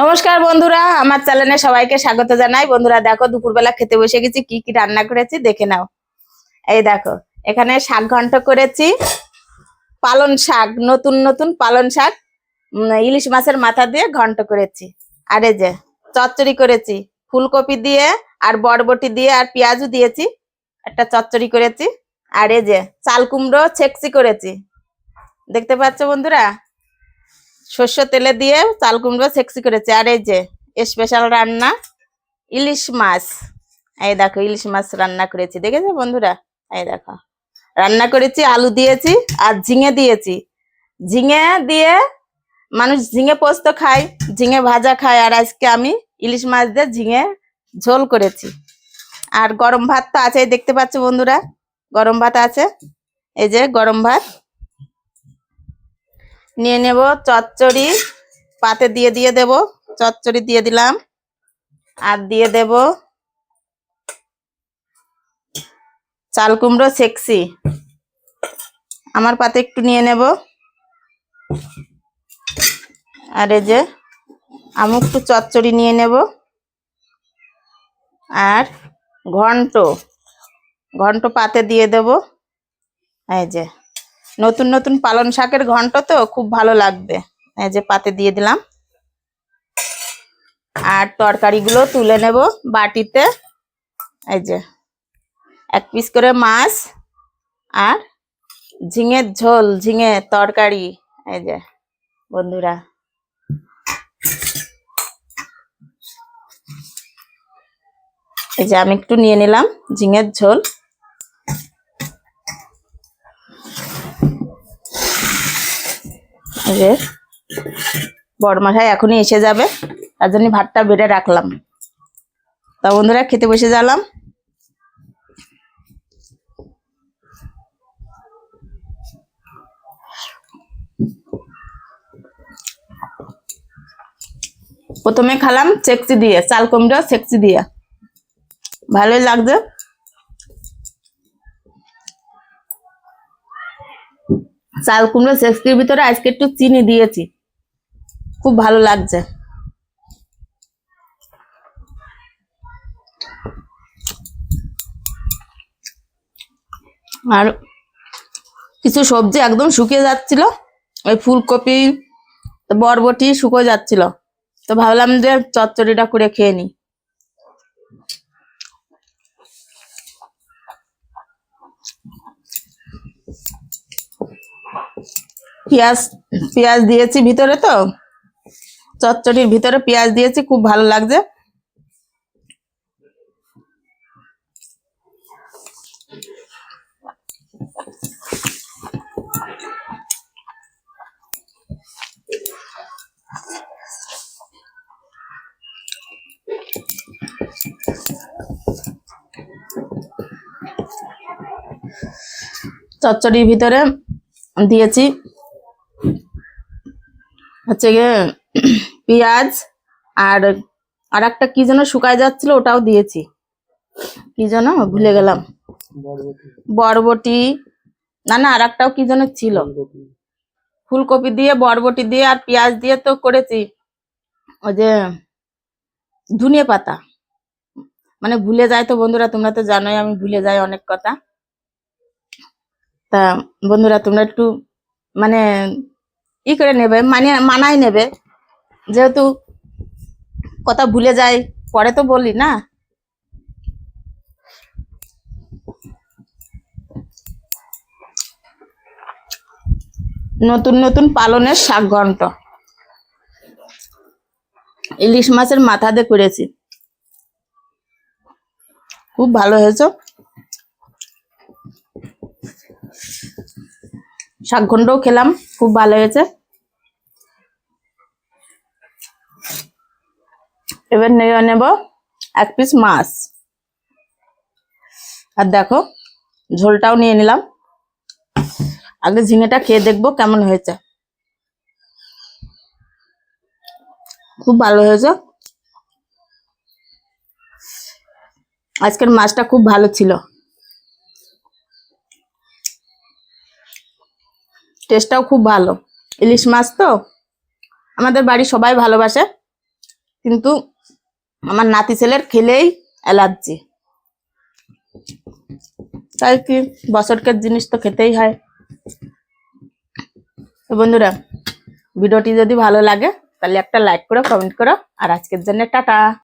নমস্কার বন্ধুরা, আমার চ্যানেলে সবাইকে স্বাগত জানাই। বন্ধুরা, দেখো দুপুরবেলা খেতে বসে গেছি, কি কি রান্না করেছি দেখে নাও। এই দেখো, এখানে শাক ঘন্ট করেছি, পালন শাক, নতুন নতুন পালন শাক ইলিশ মাছের মাথা দিয়ে ঘন্ট করেছি। আরে যে, চচ্চড়ি করেছি, ফুলকপি দিয়ে আর বরবটি দিয়ে আর পেঁয়াজও দিয়েছি, একটা চচ্চড়ি করেছি। আর যে, চাল কুমড়ো ছেকচি করেছি। দেখতে পাচ্ছ বন্ধুরা? সর্ষ তেলে দিয়ে চাল কুমড়ো সেক্সি করেছে। আর এই যে স্পেশাল রান্না ইলিশ মাছ। এই দেখো, ইলিশ মাছ রান্না করেছি। দেখেছ বন্ধুরা? এই দেখো। রান্না করেছি, আলু দিয়েছি আর ঝিঙে দিয়েছি। ঝিঙে দিয়ে মানুষ ঝিঙে পোস্ত খায়, ঝিঙে ভাজা খায়। আর আজকে আমি ইলিশ মাছ দিয়ে ঝিঙে ঝোল করেছি। আর গরম ভাত তো আছেই, দেখতে পাচ্ছ বন্ধুরা? গরম ভাত আছে। এই যে গরম ভাত। নিয়ে নেব চচ্চড়ি, পাতে দিয়ে দিয়ে দেব, চচ্চড়ি দিয়ে দিলাম, আর দিয়ে দেব চাল কুমড়ো সেক্সি। আমার পাতে একটু নিয়ে নেব। আর এই যে আমি একটু চচ্চড়ি নিয়ে নেব। আর ঘন্ট ঘন্ট পাতে দিয়ে দেব। এই যে নতুন নতুন পালন শাকের ঘন্ট তো, খুব ভালো লাগবে। এই যে পাতে দিয়ে দিলাম। আর তরকারিগুলো তুলে নেব বাটিতে। এই যে এক পিস করে মাছ আর ঝিঙের ঝোল ঝিঙে তরকারি। এই যে বন্ধুরা। এই যে আমি একটু নিয়ে নিলাম ঝিঙের ঝোল। যে বড়মাশাই এখনই এসে যাবে। তার জন্য ভাতটা বেড়ে রাখলাম। তা বন্ধুরা, খেতে বসে গেলাম। প্রথমে খালাম সেক্সি দিয়ে, চাল কুমড়ো সেক্সি দিয়ে। ভালোই লাগছে। চাল কুমড়ো সেক্সির ভিতরে আজকে একটু চিনি দিয়েছি। খুব ভালো লাগছে। আর কিছু সবজি একদম শুকিয়ে যাচ্ছিল। ওই ফুলকপি, বরবটি শুকিয়ে যাচ্ছিল। তো ভাবলাম যে চচ্চড়িটা করে খেয়ে নি পেঁয়াজ পেঁয়াজ দিয়েছি ভিতরে তো। চচ্চড়ির ভিতরে পেঁয়াজ দিয়েছি, খুব ভালো লাগছে। চচ্চড়ির ভিতরে দিয়েছি। হচ্ছে গিয়ে পেঁয়াজ আর আর একটা কি যেন শুকায় যাচ্ছিল ওটাও দিয়েছি। কি যেন ভুলে গেলাম। বরবটি। না না আর একটাও কি যেন ছিল। ফুলকপি দিয়ে, বরবটি দিয়ে আর পেঁয়াজ দিয়ে তো করেছি। ওই যে ধনিয়া পাতা। মানে ভুলে যায় তো বন্ধুরা, তোমরা তো জানোই আমি ভুলে যাই অনেক কথা। তা বন্ধুরা, তোমরা একটু মানে ই করে নেবে মানে মানায় নেবে। যেহেতু কথা ভুলে যাই পরে তো বলি না। নতুন নতুন পালনের শাক ঘন্ট ইলিশ মাছের মাথা দিয়ে করেছি। খুব ভালো হয়েছে। শাক ঘন্টও খেলাম, খুব ভালো হয়েছে। এবার নিয়ে নেব এক পিস মাছ। আর দেখো, ঝোলটাও নিয়ে নিলাম। আগে ঝিঙেটা খেয়ে দেখব কেমন হয়েছে। খুব ভালো হয়েছে। আজকের মাছটা খুব ভালো ছিল। টেস্টটাও খুব ভালো। ইলিশ মাছ তো? আমাদের বাড়ি সবাই ভালোবাসে। কিন্তু আমার নাতি ছেলের খেলেই অ্যালার্জি তাই কি বছরকের জিনিস তো খেতেই হয়। বন্ধুরা, ভিডিওটি যদি ভালো লাগে, তাহলে একটা লাইক করো কমেন্ট করো, আর আজকের জন্য টাটা।